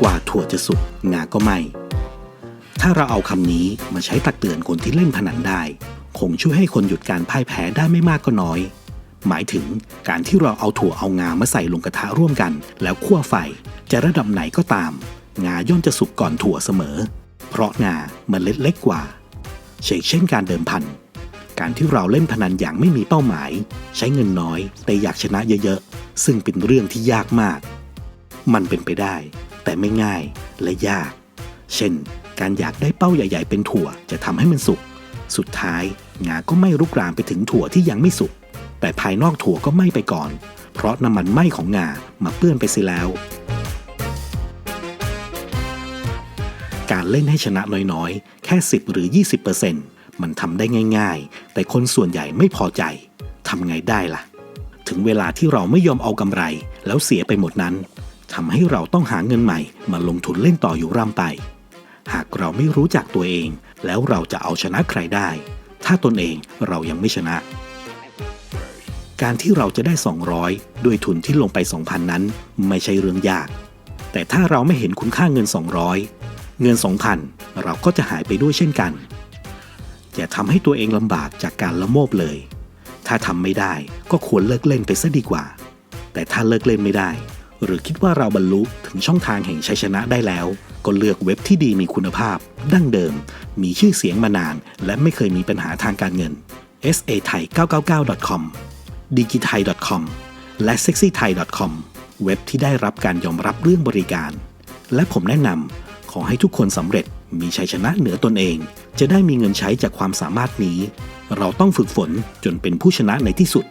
กว่าถั่วจะสุกงาก็ไม่ถ้าเราเอาคำนี้มาใช้ตักเตือนคนที่เล่นพนันได้ คงช่วยให้คนหยุดการพ่ายแพ้ได้ไม่มากก็น้อย หมายถึงการที่เราเอาถั่วเอางามาใส่ลงกระทะร่วมกัน แล้วคั่วไฟ จะระดับไหนก็ตาม งาย่อมจะสุกก่อนถั่วเสมอ เพราะงามันเล็ดเล็กกว่า เช่นเช่นการเดิมพัน การที่เราเล่นพนันอย่างไม่มีเป้าหมาย ใช้เงินน้อย แต่อยากชนะเยอะๆซึ่งเป็นเรื่องที่ยากมาก มันเป็นไปได้แต่ไม่ง่ายและยาก เช่น การอยากได้เป้าใหญ่ ๆ เป็นถั่วจะทำให้มันสุก สุดท้ายงาก็ไม่รุกรามไปถึงถั่วที่ยังไม่สุก แต่ภายนอกถั่วก็ไหม้ไปก่อน เพราะน้ำมันไหม้ของงามาเปื้อนไปเสียแล้ว การเล่นให้ชนะน้อยๆ แค่ 10 หรือ 20%มันทำได้ง่าย ๆ แต่คนส่วนใหญ่ไม่พอใจทำไงได้ล่ะ ถึงเวลาที่เราไม่ยอมเอากำไร แล้วเสียไปหมดนั้น ทำให้เราต้องหาเงินใหม่ มาลงทุนเล่นต่ออยู่ร่ำไป หากเราไม่รู้จักตัวเอง แล้วเราจะเอาชนะใครได้ ถ้าตนเองเรายังไม่ชนะ การที่เราจะได้ 200 ด้วยทุนที่ลงไป 2,000 นั้น ไม่ใช่เรื่องยาก แต่ถ้าเราไม่เห็นคุณค่าเงิน 200 เงิน 2,000 เราก็จะหายไปด้วยเช่นกัน อย่าทำให้ตัวเองลำบากจากการละโมบเลย ถ้าทำไม่ได้ก็ควรเลิกเล่นไปซะดีกว่า แต่ถ้าเลิกเล่นไม่ได้ หรือคิดว่าเราบรรลุถึงช่องทางแห่งชัยชนะได้แล้ว ก็เลือกเว็บที่ดีมีคุณภาพ ดั้งเดิม มีชื่อเสียงมานาน และไม่เคยมีปัญหาทางการเงิน sa thai 999 com digitai com และ sexy thai com เว็บที่ได้รับการยอมรับเรื่องบริการ และผมแนะนำขอให้ทุกคนสำเร็จมีชัยชนะเหนือตนเอง จะได้มีเงินใช้จากความสามารถนี้ เราต้องฝึกฝนจนเป็นผู้ชนะในที่สุด